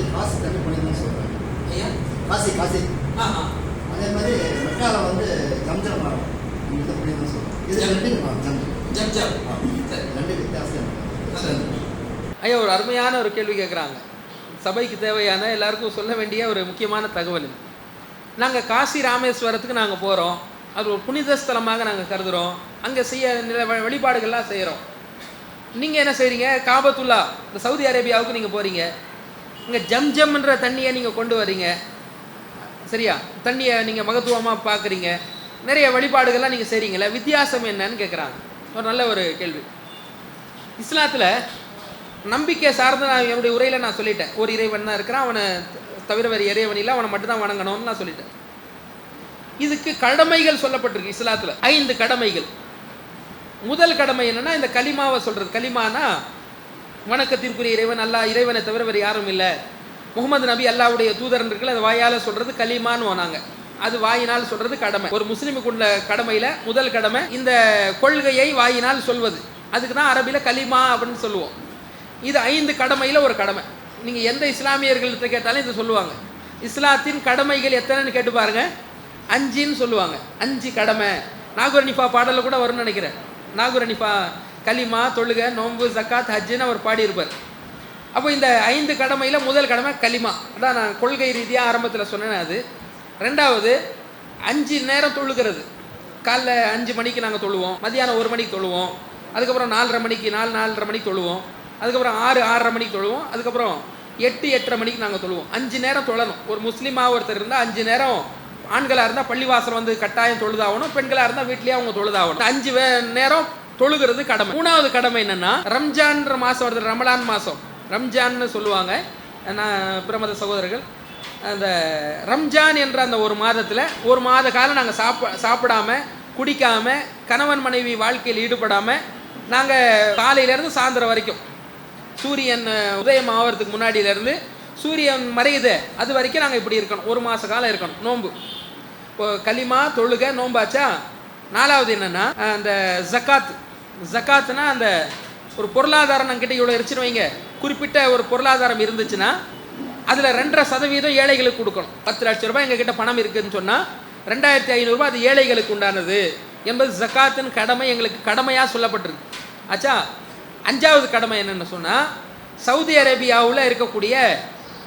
வந்து காசு தண்ணி புனிதம்னு சொல்கிறாங்க ஐயா? காசி காசி. ஆ ஆ. அதே மாதிரி மெக்கால வந்து ஜம்ஜம் மரம் இந்த புனிதம்னு சொல்கிறாங்க இது ஜம். ஜம். ஜம் ரெண்டு வித்தியாசம். நல்லது. ஐயா ஒரு அருமையான ஒரு கேள்வி கேட்குறாங்க சபைக்கு தேவையான எல்லாருக்கும் சொல்ல வேண்டிய ஒரு முக்கியமான தகவல் இது. நாங்கள் காசி ராமேஸ்வரத்துக்கு நாங்கள் போகிறோம் அது ஒரு புனித ஸ்தலமாக நாங்கள் கருதுகிறோம் அங்கே செய்ய நில வழிபாடுகள்லாம் செய்கிறோம் நீங்கள் என்ன செய்கிறீங்க காபத்துல்லா இந்த சவுதி அரேபியாவுக்கு நீங்கள் போகிறீங்க இங்கே ஜம் ஜம்ன்ற தண்ணியை நீங்கள் கொண்டு வரீங்க. சரியா? தண்ணியை நீங்கள் மகத்துவமாக பார்க்குறீங்க நிறைய வழிபாடுகள்லாம் நீங்கள் செய்கிறீங்களே வித்தியாசம் என்னன்னு கேட்குறாங்க ஒரு நல்ல ஒரு கேள்வி. இஸ்லாத்தில் நம்பிக்கை சார்ந்து நான் என்னுடைய உரையில் நான் சொல்லிட்டேன். ஒரு இறைவன் தான் இருக்கிறான் அவனை தவிர வேறு இறைவன் இல்லை அவனை மட்டும்தான் வணங்கணும்னு நான் சொல்லிட்டேன். இதுக்கு கடமைகள் சொல்லப்பட்டிருக்கு இஸ்லாத்தில். ஐந்து கடமைகள். முதல் கடமை என்னன்னா இந்த கலிமாவை சொல்கிறது கலிமானா வணக்கத்திற்குரிய இறைவன் அல்லா இறைவனை தவிர வேறு யாரும் இல்லை. முகமது நபி அல்லாவுடைய தூதரன் இருக்குல்ல அது வாயால் சொல்கிறது கலிமான்னு வாங்க அது வாயினால் சொல்கிறது கடமை. ஒரு முஸ்லிமுக்குள்ள கடமையில் முதல் கடமை இந்த கொள்கையை வாயினால் சொல்வது. அதுக்கு தான் அரபியில் கலிமா அப்படின்னு சொல்லுவோம். இது ஐந்து கடமையில் ஒரு கடமை. நீங்கள் எந்த இஸ்லாமியர்கள்ட்ட கேட்டாலும் இதை சொல்லுவாங்க. இஸ்லாத்தின் கடமைகள் எத்தனைன்னு கேட்டு பாருங்கள் அஞ்சுன்னு சொல்லுவாங்க. அஞ்சு கடமை. நாகூர் பாடலில் கூட வரும்னு நினைக்கிறேன். நாகூர் கலிமா தொழுகை நோன்பு ஜக்காத் ஹஜ்ஜுன்னு அவர் பாடியிருப்பார். அப்போ இந்த ஐந்து கடமையில் முதல் கடமை கலிமா அதான் நான் கொள்கை ரீதியாக ஆரம்பத்தில் சொன்னேன் அது. ரெண்டாவது அஞ்சு நேரம் தொழுகிறது. காலைல அஞ்சு மணிக்கு நாங்கள் தொழுவோம் மதியானம் ஒரு மணிக்கு தொழுவோம் அதுக்கப்புறம் நாலரை மணிக்கு நாலு நாலரை மணிக்கு தொழுவோம் அதுக்கப்புறம் ஆறு ஆறரை மணிக்கு தொழுவோம் அதுக்கப்புறம் எட்டு எட்டரை மணிக்கு நாங்கள் தொழுவோம். அஞ்சு நேரம் தொழணும். ஒரு முஸ்லீமாக ஒருத்தர் இருந்தால் அஞ்சு நேரம் ஆண்களாக இருந்தால் பள்ளிவாசல் வந்து கட்டாயம் தொழுதாகணும் பெண்களாக இருந்தால் வீட்லேயே அவங்க தொழுதாகணும். அஞ்சு நேரம் தொழுகிறது கடமை. மூணாவது கடமை என்னன்னா ரம்ஜான்ற மாதம் வருது ரமலான் மாதம் ரம்ஜான்னு சொல்லுவாங்க. நான் பிரமத சகோதரர்கள். அந்த ரம்ஜான் என்ற அந்த ஒரு மாதத்தில் ஒரு மாத காலம் நாங்கள் சாப்ப சாப்பிடாம குடிக்காம கணவன் மனைவி வாழ்க்கையில் ஈடுபடாமல் நாங்கள் காலையிலேருந்து சாயந்தரம் வரைக்கும். சூரியன் உதயம் ஆகிறதுக்கு முன்னாடியிலேருந்து சூரியன் மறையுது. அது வரைக்கும் நாங்கள் இப்படி இருக்கணும். ஒரு மாத காலம் இருக்கணும். நோன்பு. இப்போ களிமா தொழுக நோம்பாச்சா நாலாவது என்னென்னா அந்த ஜக்காத்து. ஜக்காத்துனா அந்த ஒரு பொருளாதாரம் நம்மக்கிட்ட இவ்வளோ இருச்சுன்னு வைங்க. குறிப்பிட்ட ஒரு பொருளாதாரம் இருந்துச்சுன்னா அதில் ரெண்டரை சதவீதம் ஏழைகளுக்கு கொடுக்கணும். பத்து லட்ச ரூபாய் எங்ககிட்ட பணம் இருக்குதுன்னு சொன்னால் ரெண்டாயிரத்தி ஐநூறுரூபா அது ஏழைகளுக்கு உண்டானது என்பது ஜக்காத்தின் கடமை எங்களுக்கு கடமையாக சொல்லப்பட்டிருக்கு. ஆச்சா? அஞ்சாவது கடமை என்னென்னு சொன்னால் சவுதி அரேபியாவில் இருக்கக்கூடிய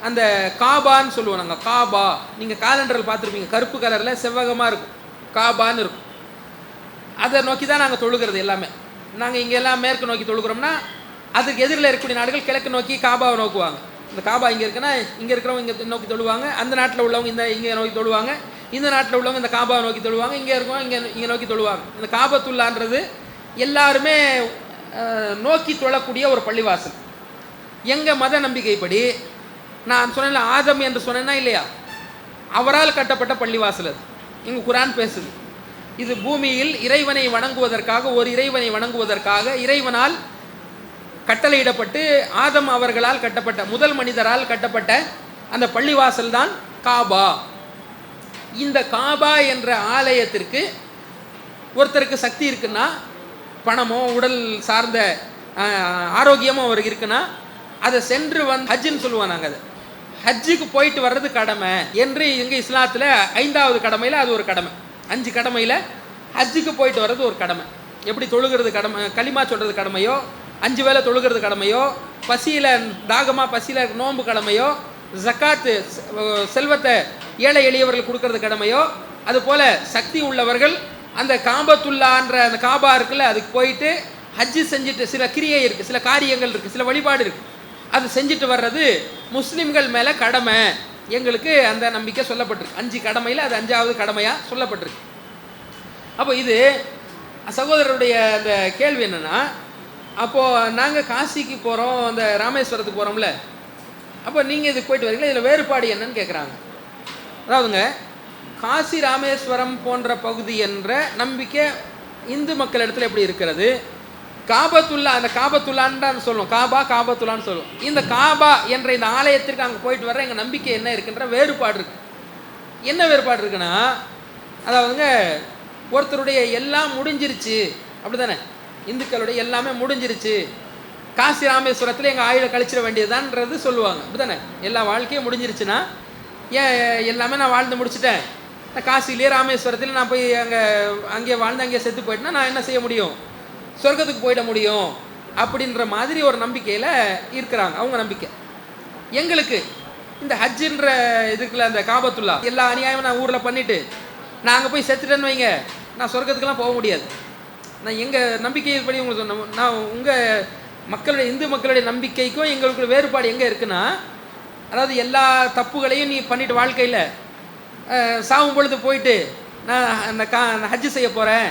அந்த காபான்னு சொல்லுவோம் நாங்கள் காபா. நீங்கள் காலண்டரில் பார்த்துருப்பீங்க. கருப்பு கலரில் செவ்வகமாக இருக்கும். காபான்னு இருக்கும். அதை நோக்கி தான் நாங்கள் தொழுகிறது எல்லாமே. நாங்கள் இங்கே எல்லாம் மேற்கு நோக்கி தொழுகிறோம்னா அதுக்கு எதிரில் இருக்கக்கூடிய நாடுகள் கிழக்கு நோக்கி காபாவை நோக்குவாங்க. இந்த காபா இங்கே இருக்குன்னா இங்கே இருக்கிறவங்க இங்கே நோக்கி தொழுவாங்க அந்த நாட்டில் உள்ளவங்க இந்த இங்கே நோக்கி தொழுவாங்க இந்த நாட்டில் உள்ளவங்க இந்த காபாவை நோக்கி தொழுவாங்க இங்கே இருக்கவங்க இங்கே இங்கே நோக்கி தொழுவாங்க. இந்த காபத்துள்ளான்றது எல்லாருமே நோக்கி தொழக்கூடிய ஒரு பள்ளிவாசல். எங்கள் மத நம்பிக்கைப்படி நான் சொன்னேன்ல ஆதம் என்று சொன்னேன்னா இல்லையா? அவரால் கட்டப்பட்ட பள்ளிவாசல் அது. எங்கள் குரான் பேசுது. இது பூமியில் இறைவனை வணங்குவதற்காக ஒரு இறைவனை வணங்குவதற்காக இறைவனால் கட்டளையிடப்பட்டு ஆதம் அவர்களால் கட்டப்பட்ட முதல் மனிதரால் கட்டப்பட்ட அந்த பள்ளிவாசல் தான் காபா. இந்த காபா என்ற ஆலயத்திற்கு ஒருத்தருக்கு சக்தி இருக்குன்னா பணமோ உடல் சார்ந்த ஆரோக்கியமோ அவருக்கு இருக்குன்னா அதை சென்று வந்து ஹஜ்ஜுன்னு சொல்லுவோம் நாங்கள் அதை. ஹஜ்ஜுக்கு போயிட்டு வர்றது கடமை. என்று இங்கே இஸ்லாத்தில் ஐந்தாவது கடமையில் அது ஒரு கடமை. அஞ்சு கடமையில் ஹஜ்ஜுக்கு போயிட்டு வர்றது ஒரு கடமை. எப்படி தொழுகிறது கடமை களிமா சொல்கிறது கடமையோ அஞ்சு வேளை தொழுகிறது கடமையோ பசியில் தாகமாக பசியில் நோன்பு கடமையோ ஜக்காத்து செல்வத்தை ஏழை எளியவர்கள் கொடுக்கறது கடமையோ அதுபோல் சக்தி உள்ளவர்கள் அந்த காபத்துல்லான்ற அந்த காபா இருக்குல்ல அதுக்கு போயிட்டு ஹஜ்ஜு செஞ்சுட்டு சில கிரியை இருக்குது சில காரியங்கள் இருக்குது சில வழிபாடு இருக்குது அது செஞ்சுட்டு வர்றது முஸ்லீம்கள் மேலே கடமை. எங்களுக்கு அந்த நம்பிக்கை சொல்லப்பட்டிருக்கு. அஞ்சு கடமையில் அது அஞ்சாவது கடமையாக சொல்லப்பட்டிருக்கு. அப்போ இது சகோதரருடைய அந்த கேள்வி என்னென்னா அப்போது நாங்கள் காசிக்கு போகிறோம் அந்த ராமேஸ்வரத்துக்கு போகிறோம்ல அப்போ நீங்கள் இதுக்கு போயிட்டு வரீங்களா? இதில் வேறுபாடு என்னன்னு கேட்குறாங்க அதாவதுங்க காசி ராமேஸ்வரம் போன்ற பகுதி என்ற நம்பிக்கை இந்து மக்கள் இடத்துல எப்படி இருக்கிறது? காபத்துல்லா அந்த காபத்துல்லான்னு சொல்லுவோம் காபா காபத்துல்லான்னு சொல்லுவோம் இந்த காபா என்ற இந்த ஆலயத்திற்கு அங்கே போயிட்டு வர எங்கள் நம்பிக்கை என்ன இருக்குன்ற வேறுபாடு இருக்கு. என்ன வேறுபாடு இருக்குன்னா அதாவதுங்க ஒருத்தருடைய எல்லாம் முடிஞ்சிருச்சு. அப்படிதானே இந்துக்களுடைய எல்லாமே முடிஞ்சிருச்சு. காசி ராமேஸ்வரத்தில் எங்கள் ஆயுளை கழிச்சிட வேண்டியதான்றது சொல்லுவாங்க. அப்படிதானே எல்லா வாழ்க்கையும் முடிஞ்சிருச்சுன்னா ஏன் எல்லாமே நான் வாழ்ந்து முடிச்சிட்டேன். நான் காசிலேயே ராமேஸ்வரத்தில் நான் போய் அங்கே அங்கே வாழ்ந்து அங்கேயே செத்து போயிட்டேன்னா நான் என்ன செய்ய முடியும்? சொர்க்கத்துக்கு போயிட முடியும் அப்படின்ற மாதிரி ஒரு நம்பிக்கையில் இருக்கிறாங்க. அவங்க நம்பிக்கை. எங்களுக்கு இந்த ஹஜ்ஜுன்ற இதுக்குள்ள அந்த காபத்துல்லா எல்லா அநியாயமும் நான் ஊரில் பண்ணிவிட்டு நான் அங்கே போய் செத்துட்டேன்னு வைங்க. நான் சொர்க்கத்துக்கெல்லாம் போக முடியாது. நான் எங்கள் நம்பிக்கை படி உங்களுக்கு சொன்ன நான் உங்கள் மக்களுடைய இந்து மக்களுடைய நம்பிக்கைக்கும் எங்களுக்கு வேறுபாடு எங்கே இருக்குன்னா அதாவது எல்லா தப்புகளையும் நீ பண்ணிட்டு வாழ்க்கையில் சாகும் பொழுது போயிட்டு நான் அந்த கா ஹஜ்ஜு செய்ய போகிறேன்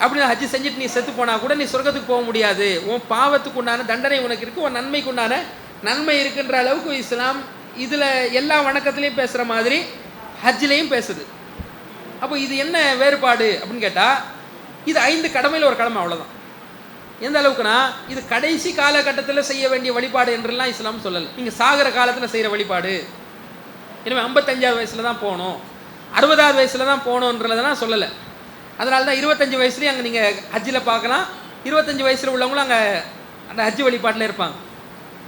அப்படின்னு ஹஜ்ஜு செஞ்சுட்டு நீ செத்து போனால் கூட நீ சொர்க்கத்துக்கு போக முடியாது. உன் பாவத்துக்கு உண்டான தண்டனை உனக்கு இருக்குது உன் நன்மைக்கு உண்டான நன்மை இருக்குன்ற அளவுக்கு இஸ்லாம் இதில் எல்லா வணக்கத்துலேயும் பேசுகிற மாதிரி ஹஜ்ஜிலையும் பேசுது. அப்போ இது என்ன வேறுபாடு அப்படின்னு கேட்டால் இது ஐந்து கடமையில் ஒரு கடமை அவ்வளோதான் எந்த அளவுக்குனா இது கடைசி காலகட்டத்தில் செய்ய வேண்டிய வழிபாடு என்றெல்லாம் இஸ்லாம் சொல்லலை. நீங்கள் சாகிற காலத்தில் செய்கிற வழிபாடு. இனிமேல் ஐம்பத்தஞ்சாவது வயசில் தான் போகணும். அறுபதாவது வயசில் தான் போகணுன்றதெல்லாம் சொல்லலை. அதனால தான் இருபத்தஞ்சி வயசுலேயும் அங்கே நீங்கள் ஹஜ்ஜில் பார்க்கலாம். இருபத்தஞ்சி வயசில் உள்ளவங்களும் அங்கே அந்த ஹஜ்ஜு வழிபாட்டில் இருப்பாங்க.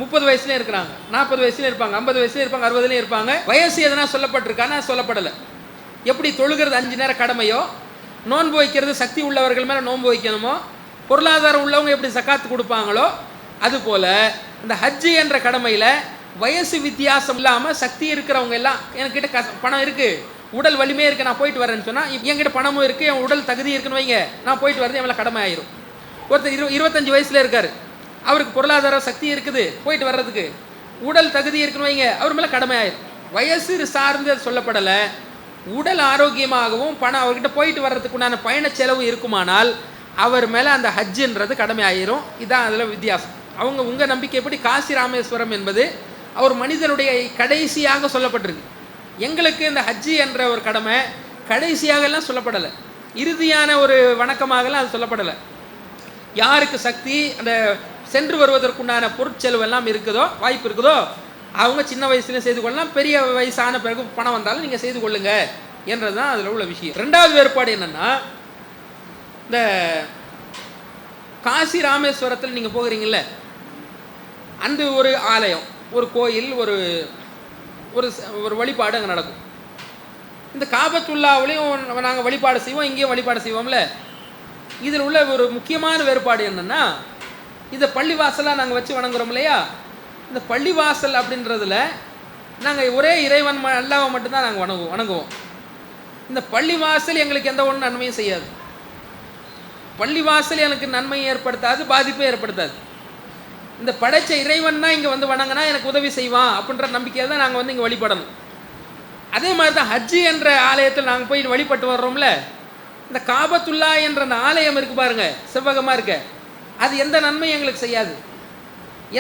முப்பது வயசுலேயும் இருக்கிறாங்க. நாற்பது வயசுலேயும் இருப்பாங்க. ஐம்பது வயசுலேயும் இருப்பாங்க. அறுபதுலேயும் இருப்பாங்க. வயசு எதனா சொல்லப்பட்டிருக்கானா சொல்லப்படலை. எப்படி தொழுகிறது அஞ்சு நேரம் கடமையோ? நோன்பு வைக்கிறது சக்தி உள்ளவர்கள் மேலே நோன்பு வைக்கணுமோ? பொருளாதாரம் உள்ளவங்க எப்படி சக்காத்து கொடுப்பாங்களோ? அதுபோல் இந்த ஹஜ்ஜு என்ற கடமையில் வயசு வித்தியாசம் இல்லாமல் சக்தி இருக்கிறவங்க எல்லாம் என்கிட்ட கச பணம் இருக்குது உடல் வலிமையே இருக்குது நான் போயிட்டு வரேன்னு சொன்னால் என்கிட்ட பணமும் இருக்குது என் உடல் தகுதி இருக்குன்னு வைங்க. நான் போயிட்டு வரது எவ்வளோ கடமை ஆயிரும் ஒருத்தர் இரு இருபத்தஞ்சு வயசில் இருக்கார். அவருக்கு பொருளாதார சக்தி இருக்குது போயிட்டு வர்றதுக்கு. உடல் தகுதி இருக்குன்னு வைங்க அவர் மேலே கடமை ஆயிரும் வயசு சார்ந்து சொல்லப்படலை. உடல் ஆரோக்கியமாகவும் பணம் அவர்கிட்ட போயிட்டு வர்றதுக்குண்டான பயண செலவு இருக்குமானால் அவர் மேலே அந்த ஹஜ்ஜுன்றது கடமை ஆயிரும் இதான் அதில் வித்தியாசம். அவங்க உங்கள் நம்பிக்கை எப்படி காசி ராமேஸ்வரம் என்பது அவர் மனிதனுடைய கடைசியாக சொல்லப்பட்டிருக்கு. எங்களுக்கு இந்த ஹஜ்ஜி என்ற ஒரு கடமை கடைசியாகலாம் சொல்லப்படலை. இறுதியான ஒரு வணக்கமாகலாம் அது சொல்லப்படலை. யாருக்கு சக்தி அந்த சென்று வருவதற்குண்டான பொருட்செலவு எல்லாம் இருக்குதோ வாய்ப்பு இருக்குதோ அவங்க சின்ன வயசுலேயும் செய்து கொள்ளலாம் பெரிய வயசான பிறகு பணம் வந்தாலும் நீங்கள் செய்து கொள்ளுங்க என்றது தான் அதில் உள்ள விஷயம். ரெண்டாவது வேறுபாடு என்னென்னா இந்த காசி ராமேஸ்வரத்தில் நீங்கள் போகிறீங்கள அந்த ஒரு ஆலயம் ஒரு கோயில் ஒரு ஒரு ஒரு வழிபாடு அங்கே நடக்கும். இந்த காபத்துல்லாவிலையும் நாங்கள் வழிபாடு செய்வோம் இங்கேயும் வழிபாடு செய்வோம்ல. இதில் உள்ள ஒரு முக்கியமான வேறுபாடு என்னென்னா இந்த பள்ளிவாசலாக நாங்கள் வச்சு வணங்குறோம் இல்லையா? இந்த பள்ளிவாசல் அப்படின்றதுல நாங்கள் ஒரே இறைவன் ம அல்லாவை மட்டும்தான் நாங்கள் வணங்குவோம் வணங்குவோம். இந்த பள்ளிவாசல் எங்களுக்கு எந்த ஒன்றும் நன்மையும் செய்யாது. பள்ளிவாசல் எனக்கு நன்மையும் ஏற்படுத்தாது பாதிப்பும் ஏற்படுத்தாது. இந்த படைச்ச இறைவன் தான் இங்கே வந்து வணங்கினா எனக்கு உதவி செய்வான் அப்படின்ற நம்பிக்கையில் தான் நாங்கள் வந்து இங்கே வழிபடணும். அதே மாதிரி தான் ஹஜ்ஜி என்ற ஆலயத்தில் நாங்கள் போய் வழிபட்டு வர்றோம்ல இந்த காபத்துல்லா என்ற அந்த ஆலயம் இருக்கு பாருங்க செவ்வகமாக இருக்க அது எந்த நன்மையும் எங்களுக்கு செய்யாது.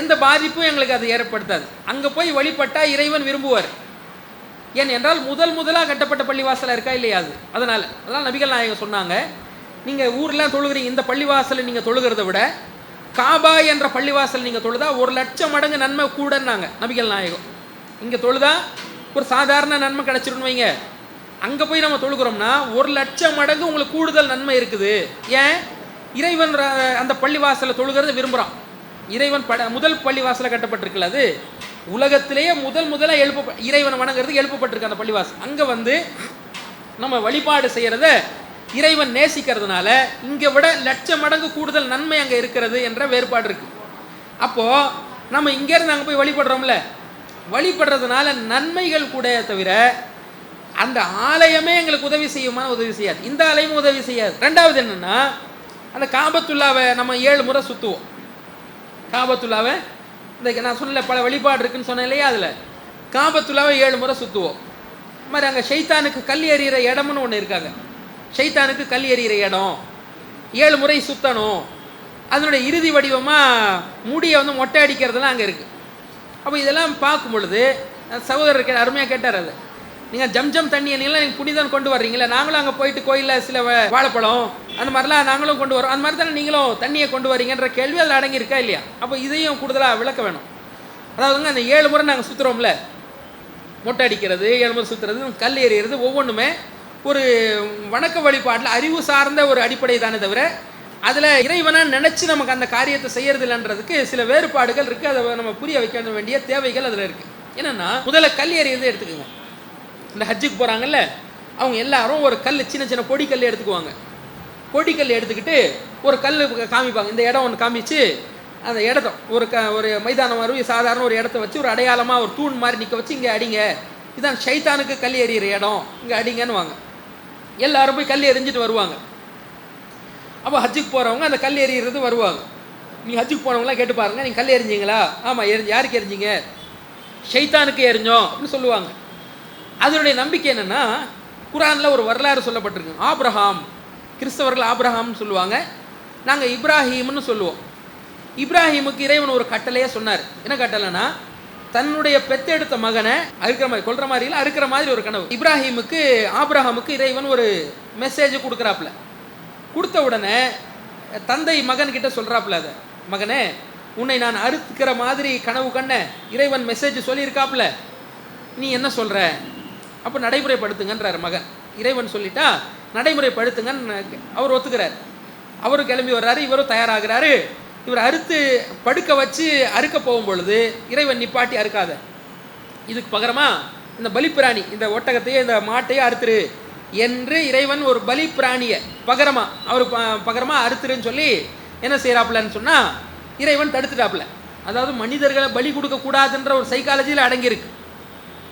எந்த பாதிப்பும் எங்களுக்கு அது ஏற்படுத்தாது. அங்கே போய் வழிபட்டால் இறைவன் விரும்புவார். ஏன் என்றால் முதல் முதலாக கட்டப்பட்ட பள்ளிவாசலாக இருக்கா இல்லையா அது? அதனால் அதனால் நபிகள் நாயகம் சொன்னாங்க நீங்கள் ஊரெலாம் தொழுகிறீங்க இந்த பள்ளிவாசலை நீங்கள் தொழுகிறத விட காபா என்ற பள்ளிவாசல் நீங்கள் தொழுதா ஒரு லட்சம் மடங்கு நன்மை கூடன்னாங்க நபிகள் நாயகம். இங்கே தொழுதா ஒரு சாதாரண நன்மை கிடச்சிருன்னு வைங்க. அங்கே போய் நம்ம தொழுகிறோம்னா ஒரு லட்சம் மடங்கு உங்களுக்கு கூடுதல் நன்மை இருக்குது. ஏன்? இறைவன் அந்த பள்ளிவாசலை தொழுகிறத விரும்புகிறான் இறைவன் பட முதல் பள்ளிவாசலை கட்டப்பட்டிருக்கல அது? உலகத்திலேயே முதல் முதலாக எழுப்ப இறைவனை வணங்குறதுக்கு எழுப்பப்பட்டிருக்கு அந்த பள்ளிவாசல். அங்கே வந்து நம்ம வழிபாடு செய்கிறத இறைவன் நேசிக்கிறதுனால இங்கே விட லட்ச மடங்கு கூடுதல் நன்மை அங்கே இருக்கிறது என்ற வேறுபாடு இருக்குது அப்போது நம்ம இங்கேருந்து அங்கே போய் வழிபடுறோம்ல வழிபடுறதுனால நன்மைகள் கூட தவிர அந்த ஆலயமே எங்களுக்கு உதவி செய்யுமா? உதவி செய்யாது. இந்த ஆலயமும் உதவி செய்யாது. ரெண்டாவது என்னன்னா அந்த காபத்துல்லாவை நம்ம ஏழு முறை சுற்றுவோம் காபத்துல்லாவை இந்த நான் சொன்னல பல வழிபாடு இருக்குன்னு சொன்னேன் இல்லையா அதில்? காபத்துல்லாவை ஏழு முறை சுற்றுவோம் இது மாதிரி அங்கே ஷைத்தானுக்கு கல் எறிகிற இடம்னு ஒன்று இருக்காங்க. ஷைத்தானுக்கு கல் எறிகிற இடம். ஏழு முறை சுற்றணும் அதனுடைய இறுதி வடிவமாக முடியை வந்து மொட்டை அடிக்கிறதுலாம் அங்கே இருக்குது அப்போ இதெல்லாம் பார்க்கும் பொழுது சகோதரர் கே அருமையாக கேட்டார் அது. நீங்கள் ஜம்ஜம் தண்ணி எல்லாம் நீங்கள் புனிதம் கொண்டு வர்றீங்களே நாங்களும் அங்கே போயிட்டு கோயிலில் சில வ- வாழைப்பழம் அந்த மாதிரிலாம் நாங்களும் கொண்டு வரோம் அந்த மாதிரி தானே நீங்களும் தண்ணியை கொண்டு வரீங்கன்ற கேள்வி அதில் அடங்கியிருக்கா இல்லையா? அப்போ இதையும் கூடுதலாக விளக்க வேணும். அதாவதுங்க அந்த ஏழு முறை நாங்கள் சுற்றுறோம்ல மொட்டை அடிக்கிறது ஏழு முறை சுற்றுறது கல் எறிகிறது ஒவ்வொன்றுமே ஒரு வணக்க வழிபாட்டில் அறிவு சார்ந்த ஒரு அடிப்படை தானே தவிர அதில் இறைவனா நினச்சி நமக்கு அந்த காரியத்தை செய்கிறது இல்லைன்றதுக்கு சில வேறுபாடுகள் இருக்குது அதை நம்ம புரிய வைக்க வேண்டிய தேவைகள் அதில் இருக்குது என்னென்னா முதல்ல கல் எறியதை எடுத்துக்கோங்க. இந்த ஹஜ்ஜுக்கு போகிறாங்கல்ல அவங்க எல்லாரும் ஒரு கல் சின்ன சின்ன பொடிக்கல் எடுத்துக்குவாங்க. பொடிக்கல் எடுத்துக்கிட்டு ஒரு கல் காமிப்பாங்க. இந்த இடம் ஒன்று காமிச்சு அந்த இடத்த ஒரு க ஒரு மைதானம் மாதிரி சாதாரண ஒரு இடத்த வச்சு ஒரு அடையாளமாக ஒரு தூண் மாதிரி நிற்க வச்சு இங்கே அடிங்க. இதான் ஷைத்தானுக்கு கல் எறிகிற இடம். இங்கே அடிங்கன்னு வாங்க எல்லாரும் போய் கல் எறிஞ்சிட்டு வருவாங்க. அப்போ ஹஜ்ஜுக்கு போகிறவங்க அந்த கல் எறிகிறது வருவாங்க. நீங்கள் ஹஜ்ஜுக்கு போனவங்களாம் கேட்டு பாருங்க நீங்கள் கல் எறிஞ்சிங்களா? ஆமாம் எரிஞ்சு யாருக்கு எரிஞ்சிங்க ஷைத்தானுக்கு எரிஞ்சோம் அப்படின்னு சொல்லுவாங்க. அதனுடைய நம்பிக்கை என்னென்னா குரானில் ஒரு வரலாறு சொல்லப்பட்டிருக்கு. ஆப்ரஹாம் கிறிஸ்தவர்கள் ஆப்ரஹாம்னு சொல்லுவாங்க. நாங்கள் இப்ராஹீம்னு சொல்லுவோம். இப்ராஹிமுக்கு இறைவன் ஒரு கட்டளையே சொன்னார். என்ன கட்டளைன்னா தன்னுடைய பெத்தெடுத்த மகனை அறுக்கிற மாதிரி கொள்ற மாதிரி இல்லை அறுக்கிற மாதிரி ஒரு கனவு. இப்ராஹிமுக்கு ஆப்ரஹாமுக்கு இறைவன் ஒரு மெசேஜ் கொடுக்குறாப்புல. கொடுத்த உடனே தந்தை மகன்கிட்ட சொல்கிறாப்புல அதை. மகனே உன்னை நான் அறுக்கிற மாதிரி கனவு கண்ண இறைவன் மெசேஜ் சொல்லியிருக்காப்புல. நீ என்ன சொல்கிற அப்போ நடைமுறைப்படுத்துங்கன்றார் மகன். இறைவன் சொல்லிட்டா நடைமுறைப்படுத்துங்கன்னு அவர் ஒத்துக்கிறார். அவரும் கிளம்பி வர்றாரு இவரும் தயாராகிறாரு. இவர் அறுத்து படுக்க வச்சு அறுக்க போகும் பொழுது இறைவன் நிப்பாட்டி அறுக்காத. இதுக்கு பகரமா இந்த பலிப்பிராணி இந்த ஒட்டகத்தையே இந்த மாட்டையே அறுத்துரு என்று இறைவன் ஒரு பலி பிராணியை பகரமா அவர் ப- பகரமா அறுத்துருன்னு சொல்லி என்ன செய்கிறாப்புலன்னு சொன்னால் இறைவன் தடுத்துட்டாப்புல. அதாவது மனிதர்களை பலி கொடுக்கக்கூடாதுன்ற ஒரு சைக்காலஜியில் அடங்கியிருக்கு.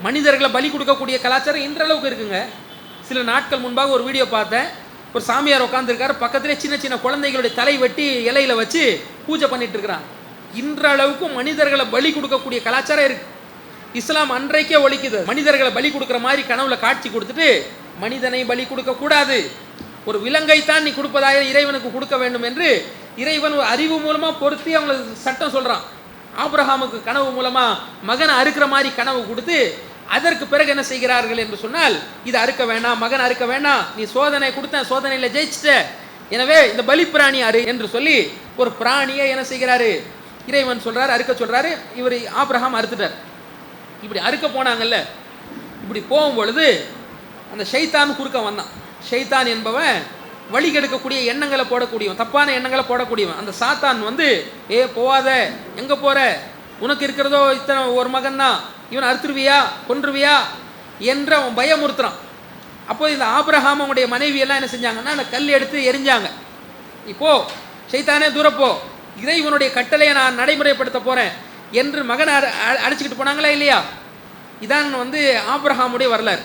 மனிதர்களை பலி கொடுக்கக்கூடிய கலாச்சாரம் இன்றளவுக்கு இருக்குங்க. சில நாட்கள் முன்பாக ஒரு வீடியோ பார்த்தேன். ஒரு சாமியார் உட்காந்துருக்காரு பக்கத்துலேயே சின்ன சின்ன குழந்தைகளுடைய தலை வெட்டி இலையில வச்சு பூஜை பண்ணிட்டு இருக்கிறான் இன்றளவுக்கு மனிதர்களை பலி கொடுக்கக்கூடிய கலாச்சாரம் இருக்கு. இஸ்லாம் அன்றைக்கே ஒழிக்குது. மனிதர்களை பலி கொடுக்குற மாதிரி கனவுல காட்சி கொடுத்துட்டு மனிதனை பலி கொடுக்க கூடாது. ஒரு விலங்கைத்தான் நீ கொடுப்பதாக இறைவனுக்கு கொடுக்க வேண்டும் என்று இறைவன் ஒரு அறிவு மூலமா பொருத்தி அவங்களுக்கு சட்டம் சொல்றான். ஆப்ரஹாமுக்கு கனவு மூலமா மகனை அறுக்கிற மாதிரி கனவு கொடுத்து அதற்கு பிறகு என்ன செய்கிறார்கள் என்று சொன்னால் இது அறுக்க வேணாம் மகன் அறுக்க வேணாம் நீ சோதனை கொடுத்த சோதனையில் ஜெயிச்சிட்ட. எனவே இந்த பலி பிராணி அறு என்று சொல்லி ஒரு பிராணியை என்ன செய்கிறாரு? இறைவன் சொல்றாரு அறுக்க சொல்றாரு இவர் ஆப்ரஹாம் அறுத்துட்டார். இப்படி அறுக்க போனாங்கல்ல இப்படி போகும் பொழுது அந்த ஷைத்தான் குறுக்க வந்தான். ஷைத்தான் என்பவன் வழி கெடுக்கக்கூடிய எண்ணங்களை போடக்கூடியவன் தப்பான எண்ணங்களை போடக்கூடியவன். அந்த சாத்தான் வந்து ஏ போவாத எங்கே போற? உனக்கு இருக்கிறதோ இத்தனை ஒரு மகன் தான் இவன் அறுத்துருவியா? கொன்றுவியா? என்று அவன் பயமுறுத்துறான். அப்போது இந்த ஆபிரகாம் அவனுடைய மனைவி எல்லாம் என்ன செஞ்சாங்கன்னா அந்த கல் எடுத்து எரிஞ்சாங்க. இப்போ சைத்தானே தூரப்போ இறைவனுடைய கட்டளையை நான் நடைமுறைப்படுத்த போகிறேன் என்று மகனை அ- அழைச்சிக்கிட்டு போனாங்களா இல்லையா? இதான் வந்து ஆப்ரஹாமுடைய வரலாறு.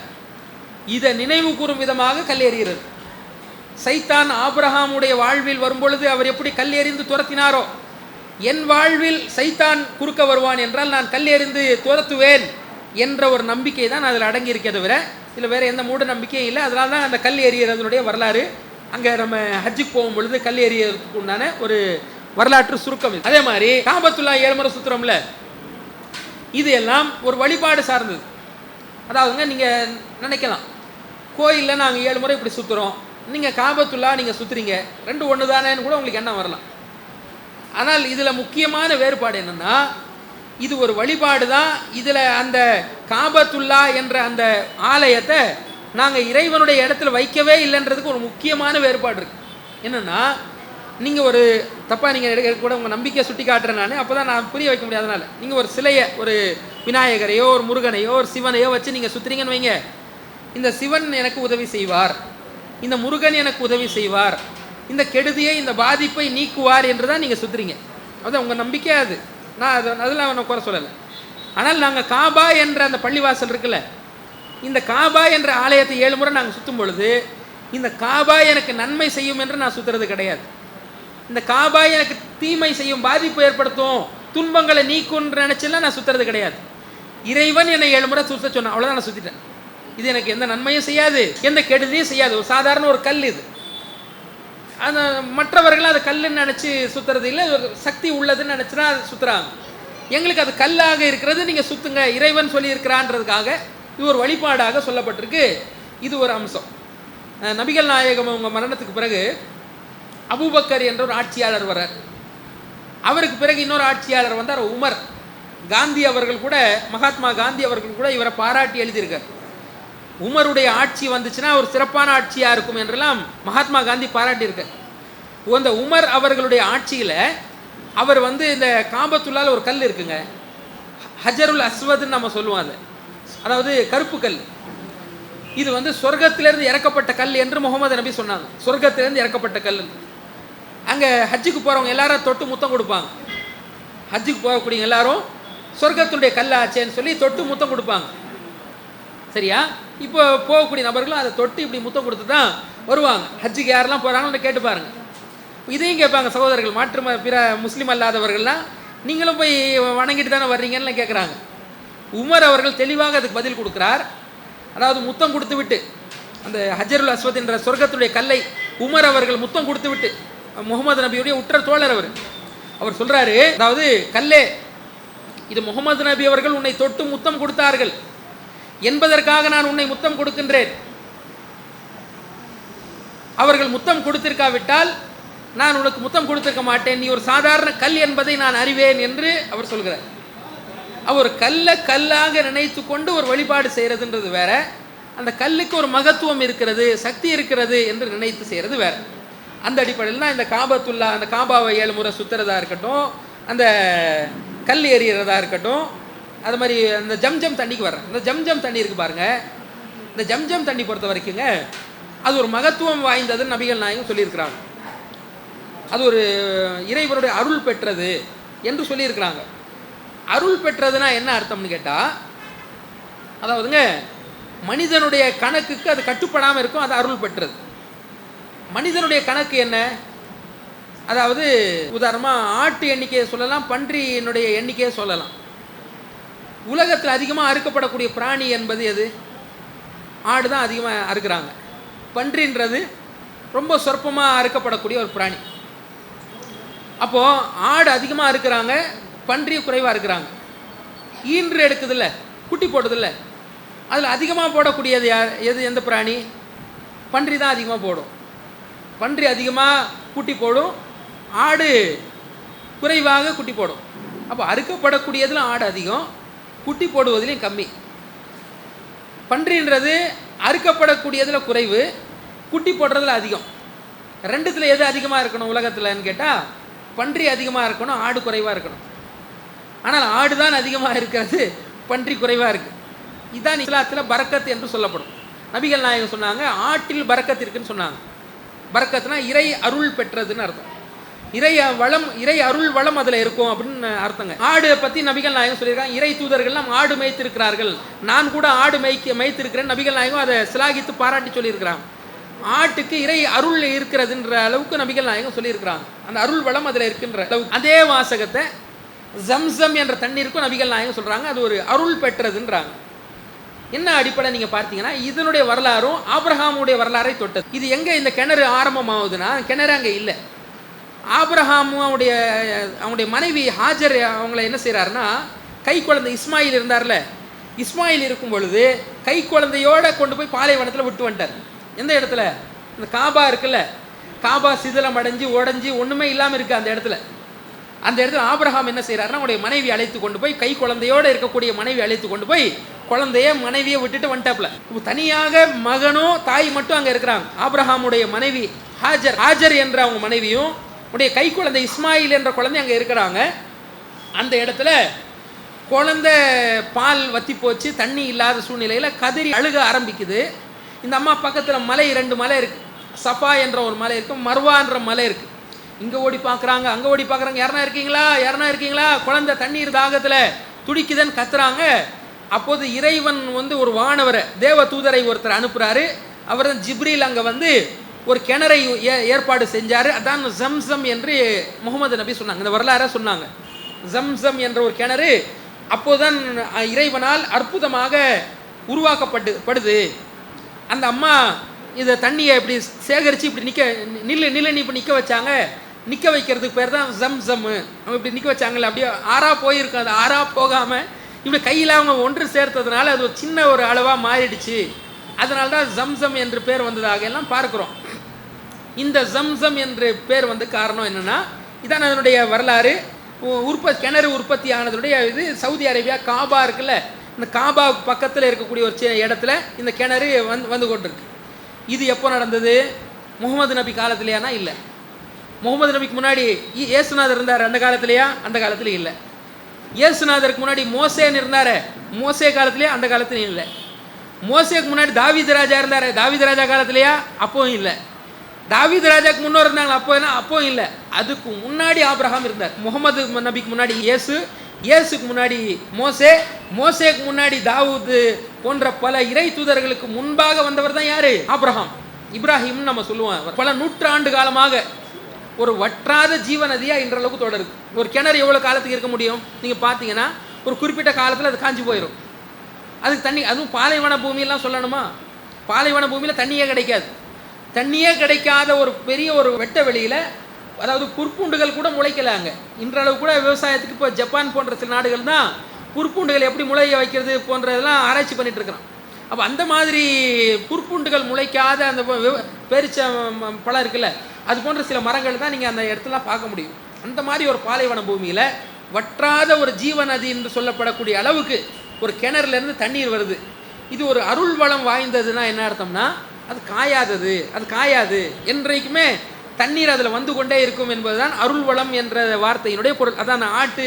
இதை நினைவு கூறும் விதமாக கல் எறிகிறது சைத்தான் ஆப்ரஹாமுடைய வாழ்வில் வரும்பொழுது அவர் எப்படி கல் எறிந்து துரத்தினாரோ என் வாழ்வில் சைத்தான் குறுக்க வருவான் என்றால் நான் கல் எறிந்து துரத்துவேன் என்ற ஒரு நம்பிக்கை தான் அதில் அடங்கி இருக்கே தவிர இதில் வேறு எந்த மூட நம்பிக்கையும் இல்லை. அதனால தான் அந்த கல் எறிகிறதுனுடைய வரலாறு. அங்கே நம்ம ஹஜ்ஜுக்கு போகும் பொழுது கல் எறியறதுக்கு உண்டான ஒரு வரலாற்று சுருக்கம் இது. அதே மாதிரி காபத்துல்லா ஏழுமுறை சுத்திரம்ல இது எல்லாம் ஒரு வழிபாடு சார்ந்தது. அதாவதுங்க நீங்கள் நினைக்கலாம் கோயிலில் நாங்கள் ஏழு முறை இப்படி சுற்றுறோம் நீங்கள் காபத்துல்லா நீங்கள் சுற்றுறீங்க ரெண்டு ஒன்று தானேன்னு கூட உங்களுக்கு எண்ணம் வரலாம். ஆனால் இதில் முக்கியமான வேறுபாடு என்னென்னா இது ஒரு வழிபாடு தான். இதில் அந்த காபத்துல்லா என்ற அந்த ஆலயத்தை நாங்கள் இறைவனுடைய இடத்துல வைக்கவே இல்லைன்றதுக்கு ஒரு முக்கியமான வேறுபாடு இருக்குது என்னென்னா நீங்கள் ஒரு தப்பாக நீங்கள் எடுக்க கூட உங்கள் நம்பிக்கையை சுட்டி காட்டுறேன் நான். அப்போ தான் நான் புரிய வைக்க முடியாதனால நீங்கள் ஒரு சிலையை ஒரு விநாயகரையோ ஒரு முருகனையோ ஒரு சிவனையோ வச்சு நீங்கள் சுற்றுறீங்கன்னு வைங்க. இந்த சிவன் எனக்கு உதவி செய்வார். இந்த முருகன் எனக்கு உதவி செய்வார். இந்த கெடுதியை இந்த பாதிப்பை நீக்குவார் என்று தான் நீங்கள் சுற்றுறீங்க அது உங்கள் நம்பிக்கை அது. நான் அது அதில் நான் குறை சொல்லலை. ஆனால் நாங்கள் காபா என்ற அந்த பள்ளிவாசல் இருக்குல்ல இந்த காபா என்ற ஆலயத்தை ஏழு முறை நாங்கள் சுற்றும் பொழுது இந்த காபா எனக்கு நன்மை செய்யும் என்று நான் சுற்றுறது கிடையாது. இந்த காபா எனக்கு தீமை செய்யும் பாதிப்பு ஏற்படுத்தும் துன்பங்களை நீக்கும்னு நினச்செல்லாம் நான் சுற்றுறது கிடையாது. இறைவன் என்னை ஏழு முறை சுற்ற சொன்னான். அவ்வளோதான் நான் சுற்றிட்டேன் இது எனக்கு எந்த நன்மையும் செய்யாது எந்த கெடுதியும் செய்யாது. ஒரு சாதாரண ஒரு கல் இது. அந்த மற்றவர்கள் அதை கல்லுன்னு நினச்சி சுற்றுறது இல்லை. ஒரு சக்தி உள்ளதுன்னு நினச்சினா அது சுற்றுறாங்க எங்களுக்கு அது கல்லாக இருக்கிறது. நீங்கள் சுற்றுங்க இறைவன் சொல்லியிருக்கிறான்றதுக்காக இது ஒரு வழிபாடாக சொல்லப்பட்டிருக்கு. இது ஒரு அம்சம். நபிகள் நாயகம் அவங்க மரணத்துக்கு பிறகு அபூபக்கர் என்ற ஒரு ஆட்சியாளர் வர்றார். அவருக்கு பிறகு இன்னொரு ஆட்சியாளர் வந்தார் உமர். காந்தி அவர்கள் கூட மகாத்மா காந்தி அவர்கள் கூட இவரை பாராட்டி எழுதியிருக்கார். உமருடைய ஆட்சி வந்துச்சுன்னா ஒரு சிறப்பான ஆட்சியாக இருக்கும் என்றெல்லாம் மகாத்மா காந்தி பாராட்டியிருக்கார். அந்த உமர் அவர்களுடைய ஆட்சியில் அவர் வந்து இந்த காம்பத்துள்ளால் ஒரு கல் இருக்குங்க. ஹஜருல் அஸ்வதுன்னு நம்ம சொல்லுவோம் அது. அதாவது கருப்பு கல். இது வந்து சொர்க்கத்திலேருந்து இறக்கப்பட்ட கல் என்று முகமது நபி சொன்னாங்க. சொர்க்கத்திலேருந்து இறக்கப்பட்ட கல் அங்கே ஹஜ்ஜுக்கு போகிறவங்க எல்லாரும் தொட்டு முத்தம் கொடுப்பாங்க. ஹஜ்ஜுக்கு போகக்கூடிய எல்லாரும் சொர்க்கத்துடைய கல்லாச்சேன்னு சொல்லி தொட்டு முத்தம் கொடுப்பாங்க. சரியா? இப்போ போகக்கூடிய நபர்களும் அதை தொட்டு இப்படி முத்தம் கொடுத்து தான் வருவாங்க. ஹஜ்ஜுக்கு யாரெல்லாம் போகிறாங்கன்னு கேட்டு பாருங்க. இதையும் கேட்பாங்க சகோதரர்கள். மாற்று பிற முஸ்லீம் அல்லாதவர்கள்லாம் நீங்களும் போய் வணங்கிட்டு தானே வர்றீங்கன்னு கேட்குறாங்க உமர் அவர்கள் தெளிவாக அதுக்கு பதில் கொடுக்குறார். அதாவது முத்தம் கொடுத்து விட்டு அந்த ஹஜருல் அஸ்வத் என்ற சொர்க்கத்துடைய கல்லை உமர் அவர்கள் முத்தம் கொடுத்து விட்டு முகமது நபியுடைய உற்ற தோழர் அவர். அவர் சொல்கிறாரு அதாவது கல்லே இது முகமது நபி அவர்கள் உன்னை தொட்டு முத்தம் கொடுத்தார்கள். என்பதற்காக நான் உன்னை முத்தம் கொடுக்கின்றேன். அவர்கள் முத்தம் கொடுத்திருக்காவிட்டால் நான் உனக்கு முத்தம் கொடுத்திருக்க மாட்டேன். நீ ஒரு சாதாரண கல் என்பதை நான் அறிவேன் என்று அவர் சொல்கிறார். அவர் கல்லை கல்லாக நினைத்து கொண்டு ஒரு வழிபாடு செய்கிறதுன்றது வேற. அந்த கல்லுக்கு ஒரு மகத்துவம் இருக்கிறது சக்தி இருக்கிறது என்று நினைத்து செய்கிறது வேற. அந்த அடிப்படையில் தான் இந்த காபத்துல்லா அந்த காபாவை ஏழு முறை சுத்துறதா இருக்கட்டும் அந்த கல் எறிகிறதா இருக்கட்டும் அது மாதிரி அந்த ஜம்ஜம் தண்ணிக்கு வர்றேன். இந்த ஜம்ஜம் தண்ணி இருக்கு பாருங்க. இந்த ஜம்ஜம் தண்ணி பொறுத்த வரைக்குங்க அது ஒரு மகத்துவம் வாய்ந்ததுன்னு நபிகள் நாயகம் சொல்லியிருக்கிறாங்க. அது ஒரு இறைவனுடைய அருள் பெற்றது என்று சொல்லியிருக்கிறாங்க. அருள் பெற்றதுன்னா என்ன அர்த்தம்னு கேட்டால் அதாவதுங்க மனிதனுடைய கணக்குக்கு அது கட்டுப்படாமல் இருக்கும் அது அருள் பெற்றது. மனிதனுடைய கணக்கு என்ன? அதாவது உதாரணமாக ஆட்டு எண்ணிக்கையை சொல்லலாம் பன்றியினுடைய எண்ணிக்கையை சொல்லலாம். உலகத்தில் அதிகமாக அறுக்கப்படக்கூடிய பிராணி என்பது எது? ஆடு தான் அதிகமாக அறுக்கிறாங்க. பன்றின்றது ரொம்ப சொற்பமாக அறுக்கப்படக்கூடிய ஒரு பிராணி. அப்போது ஆடு அதிகமாக அறுக்கிறாங்க பன்றி குறைவாக இருக்கிறாங்க ஈன்று எடுக்குதில்ல குட்டி போடுதில்ல. அதில் அதிகமாக போடக்கூடியது யார்? எது எந்த பிராணி? பன்றி தான் அதிகமாக போடும். பன்றி அதிகமாக குட்டி போடும் ஆடு குறைவாக குட்டி போடும். அப்போ அறுக்கப்படக்கூடியதில் ஆடு அதிகம் குட்டி போடுவதிலையும் கம்மி. பன்றின்றது அறுக்கப்படக்கூடியதில் குறைவு குட்டி போடுறதுல அதிகம். ரெண்டுத்தில் எது அதிகமாக இருக்கணும் உலகத்தில்னு கேட்டால் பன்றி அதிகமாக இருக்கணும் ஆடு குறைவாக இருக்கணும். ஆனால் ஆடு தான் அதிகமாக இருக்கிறது பன்றி குறைவாக இருக்குது இதுதான் இஸ்லாத்தில் பறக்கத்து என்று சொல்லப்படும். நபிகள் நாயகம் சொன்னாங்க ஆட்டில் பறக்கத்து இருக்குன்னு சொன்னாங்க. பறக்கத்துனா இறை அருள் பெற்றதுன்னு அர்த்தம். இறை வளம் இறை அருள் வளம் அதில் இருக்கும் அப்படின்னு அர்த்தங்க. ஆடு பற்றி நபிகள் நாயகம் சொல்லியிருக்காங்க. இறை தூதர்கள்லாம் ஆடு மேய்த்திருக்கிறார்கள். நான் கூட ஆடு மேய்க்க மேய்த்திருக்கிறேன். நபிகள் நாயகம் அதை சிலாகித்து பாராட்டி சொல்லியிருக்கிறான். ஆட்டுக்கு இறை அருள் இருக்கிறதுன்ற அளவுக்கு நபிகள் நாயகம் சொல்லியிருக்கிறாங்க அந்த அருள் வளம் அதில் இருக்கின்ற அளவுக்கு. அதே வாசகத்தை ஜம்சம் என்ற தண்ணீருக்கும் நபிகள் நாயகம் சொல்கிறாங்க அது ஒரு அருள் பெற்றதுன்றாங்க. என்ன அடிப்படை நீங்கள் பார்த்தீங்கன்னா இதனுடைய வரலாறும் ஆப்ரஹாமுடைய வரலாறை தொட்டது. இது எங்கே இந்த கிணறு ஆரம்பமாகுதுன்னா கிணறு அங்கே இல்லை. ஆப்ரஹாமும் அவனுடைய அவனுடைய மனைவி ஹாஜர் அவங்கள என்ன செய்கிறாருன்னா கை குழந்தை இஸ்மாயில் இருந்தார்ல இஸ்மாயில் இருக்கும் பொழுது கை குழந்தையோட கொண்டு போய் பாலைவனத்தில் விட்டு வந்துட்டார். எந்த இடத்துல? இந்த காபா இருக்குல்ல காபா சிதிலம் அடைஞ்சு உடஞ்சி ஒன்றுமே இல்லாமல் இருக்குது அந்த இடத்துல. அந்த இடத்துல ஆப்ரஹாம் என்ன செய்கிறாருன்னா அவனுடைய மனைவி அழைத்து கொண்டு போய் கை குழந்தையோடு இருக்கக்கூடிய மனைவி அழைத்து கொண்டு போய் குழந்தைய மனைவியை விட்டுட்டு வந்துட்டாப்ல. தனியாக மகனும் தாய் மட்டும் அங்கே இருக்கிறாங்க. ஆப்ரஹாமுடைய மனைவி ஹாஜர் ஹாஜர் என்ற அவங்க மனைவியும் உடைய கை குழந்தை இஸ்மாயில் என்ற குழந்தை அங்கே இருக்கிறாங்க. அந்த இடத்துல குழந்தை பால் வத்தி போச்சு தண்ணி இல்லாத சூழ்நிலையில் கதறி அழுக ஆரம்பிக்குது. இந்த அம்மா பக்கத்தில் மலை ரெண்டு மலை இருக்குது சஃபா என்ற ஒரு மலை இருக்குது மர்வான்ற மலை இருக்குது இங்கே ஓடி பார்க்குறாங்க அங்கே ஓடி பார்க்குறாங்க யாருனா இருக்கீங்களா? யாருனா இருக்கீங்களா? குழந்தை தண்ணீர் தாகத்தில் துடிக்குதுன்னு கத்துறாங்க. அப்போது இறைவன் வந்து ஒரு வானவரை தேவ தூதரை ஒருத்தர் அனுப்புகிறாரு அவர் தான் ஜிப்ரீல் அங்கே வந்து ஒரு கிணறை ஏ- ஏற்பாடு செஞ்சார். அதான் ஜம்சம் என்று முகமது நபி சொன்னாங்க. இந்த வரலாறை சொன்னாங்க. ஜம்சம் என்ற ஒரு கிணறு அப்போதான் இறைவனால் அற்புதமாக உருவாக்கப்பட்டு படுது. அந்த அம்மா இதை தண்ணியை இப்படி சேகரித்து இப்படி நிற்க நில்லு நில்லுன்னு இப்படி நிற்க வச்சாங்க. நிற்க வைக்கிறதுக்கு பேர் தான் ஜம் ஜம்மு அவங்க இப்படி நிற்க வச்சாங்கல்ல. அப்படியே ஆறாக போயிருக்கும். அது ஆறாக போகாமல் இப்படி கையில் அவங்க ஒன்று சேர்த்ததுனால அது ஒரு சின்ன ஒரு அளவாக மாறிடுச்சு. அதனால் தான் ஜம்சம் என்று பேர் வந்ததாக எல்லாம் பார்க்குறோம். இந்த ஜம்சம் என்று பேர் வந்து காரணம் என்னென்னா இதான் அதனுடைய வரலாறு. உற்பத்தி கிணறு உற்பத்தி ஆனதுடைய இது சவுதி அரேபியா காபா இருக்குல்ல இந்த காபா பக்கத்தில் இருக்கக்கூடிய ஒரு இடத்துல இந்த கிணறு வந்து வந்து கொண்டிருக்கு. இது எப்போ நடந்தது? முகமது நபி காலத்திலேயானா? இல்லை. முகமது நபிக்கு முன்னாடி இயேசுநாதர் இருந்தார் அந்த காலத்திலேயா? அந்த காலத்துலையும் இல்லை. இயேசுநாதருக்கு முன்னாடி மோசேன்னு இருந்தார் மோசே காலத்துலேயே? அந்த காலத்துலையும் இல்லை. மோசேக்கு முன்னாடி தாவித் ராஜா இருந்தார். தாவித் ராஜா காலத்துலையா? அப்பவும் இல்லை. தாவீது ராஜாக்கு முன்னோர் இருந்தாங்க அப்போ என்ன? அப்பவும் இல்லை. அதுக்கு முன்னாடி ஆப்ரஹாம் இருந்தார். முகமது நபிக்கு முன்னாடி இயேசு இயேசுக்கு முன்னாடி மோசே மோசேக்கு முன்னாடி தாவூது போன்ற பல இறை தூதர்களுக்கு முன்பாக வந்தவர் தான் யாரு? ஆப்ரஹாம் இப்ராஹிம்னு நம்ம சொல்லுவோம். பல நூற்றாண்டு காலமாக ஒரு வற்றாத ஜீவநதியா இன்றளவுக்கு தொடருது ஒரு கிணறு எவ்வளோ காலத்துக்கு இருக்க முடியும்? நீங்கள் பார்த்தீங்கன்னா ஒரு குறிப்பிட்ட காலத்தில் அது காஞ்சி போயிடும் அதுக்கு தண்ணி அதுவும் பாலைவன பூமியெல்லாம் சொல்லணுமா? பாலைவன பூமியில் தண்ணியே கிடைக்காது. தண்ணியே கிடைக்காத ஒரு பெரிய ஒரு வெட்ட வெளியில் அதாவது புற்பூண்டுகள் கூட முளைக்கலாங்க. இன்றளவு கூட விவசாயத்துக்கு இப்போ ஜப்பான் போன்ற சில நாடுகள் தான் புற்பூண்டுகள் எப்படி முளைய வைக்கிறது போன்றதெல்லாம் ஆராய்ச்சி பண்ணிகிட்டு இருக்கிறோம். அப்போ அந்த மாதிரி புற்பூண்டுகள் முளைக்காத அந்த விவ- பழம் இருக்குல்ல அது போன்ற சில மரங்கள் தான் நீங்கள் அந்த இடத்துல பார்க்க முடியும். அந்த மாதிரி ஒரு பாலைவன பூமியில் வற்றாத ஒரு ஜீவநதி என்று சொல்லப்படக்கூடிய அளவுக்கு ஒரு கிணறுலேருந்து தண்ணீர் வருது. இது ஒரு அருள் வளம் வாய்ந்ததுன்னா என்ன அர்த்தம்னா அது காயாதது அது காயாது. என்றைக்குமே தண்ணீர் அதில் வந்து கொண்டே இருக்கும் என்பதுதான் அருள் வளம் என்ற வார்த்தையினுடைய பொருள். அதான் நான் ஆட்டு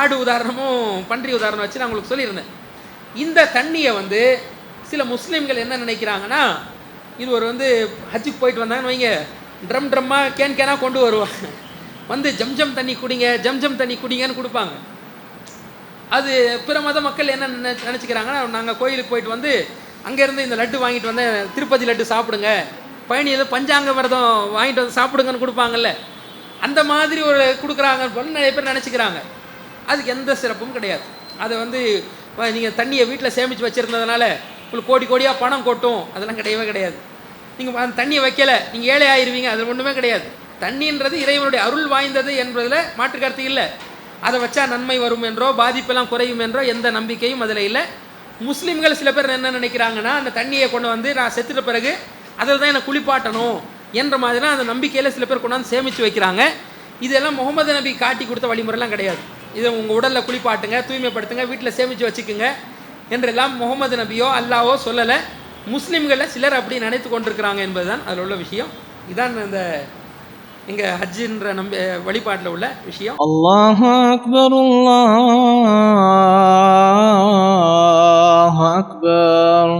ஆடு உதாரணமும் பன்றி உதாரணம் வச்சு நான் உங்களுக்கு சொல்லியிருந்தேன். இந்த தண்ணியை வந்து சில முஸ்லீம்கள் என்ன நினைக்கிறாங்கன்னா இது ஒரு வந்து ஹஜ்ஜுக்கு போயிட்டு வந்தாங்கன்னு வைங்க. ட்ரம் ட்ரம்மாக கேன் கேனாக கொண்டு வருவாங்க. வந்து ஜம்ஜம் தண்ணி குடிங்க ஜம்ஜம் தண்ணி குடிங்கன்னு கொடுப்பாங்க. அது பிற மத மக்கள் என்ன நினச்சிக்கிறாங்கன்னா நாங்கள் கோயிலுக்கு போயிட்டு வந்து அங்கேருந்து இந்த லட்டு வாங்கிட்டு வந்தேன். திருப்பதி லட்டு சாப்பிடுங்க. பயணியில் பஞ்சாங்க விரதம் வாங்கிட்டு வந்து சாப்பிடுங்கன்னு கொடுப்பாங்கல்ல. அந்த மாதிரி ஒரு கொடுக்குறாங்க நிறைய பேர் நினச்சிக்கிறாங்க. அதுக்கு எந்த சிறப்பும் கிடையாது. அதை வந்து நீங்கள் தண்ணியை வீட்டில் சேமித்து வச்சுருந்ததுனால உங்களுக்கு கோடி கோடியாக பணம் கொட்டும். அதெல்லாம் கிடையவே கிடையாது. நீங்கள் அந்த தண்ணியை வைக்கலை. நீங்கள் ஏழை ஆயிருவீங்க. அது ஒன்றுமே கிடையாது. தண்ணின்றது இறைவனுடைய அருள் வாய்ந்தது என்பதில் மாற்று கருத்து இல்லை. அதை வச்சா நன்மை வரும் என்றோ பாதிப்பெல்லாம் குறையும் என்றோ எந்த நம்பிக்கையும் அதில் இல்லை. முஸ்லீம்கள் சில பேர் என்ன நினைக்கிறாங்கன்னா அந்த தண்ணியை கொண்டு வந்து நான் செத்துட்ட பிறகு அதில் தான் என்னை குளிப்பாட்டணும் என்ற மாதிரிலாம் அந்த நம்பிக்கையில் சில பேர் கொண்டாந்து சேமித்து வைக்கிறாங்க. இதெல்லாம் முகமது நபி காட்டி கொடுத்த வழிமுறைலாம் கிடையாது. இதை உங்கள் உடலில் குளிப்பாட்டுங்க தூய்மைப்படுத்துங்க வீட்டில் சேமித்து வச்சுக்கோங்க என்றெல்லாம் முகமது நபியோ அல்லாவோ சொல்லலை. முஸ்லீம்களில் சிலர் அப்படி நினைத்து கொண்டிருக்கிறாங்க என்பதுதான் அதில் உள்ள விஷயம். இதான் இந்த இங்கே ஹஜ்ஜின்ற நம்ப வழிபாட்டில் உள்ள விஷயம். அல்லாஹ் அக்பர் அல்லாஹ் அக்பர்.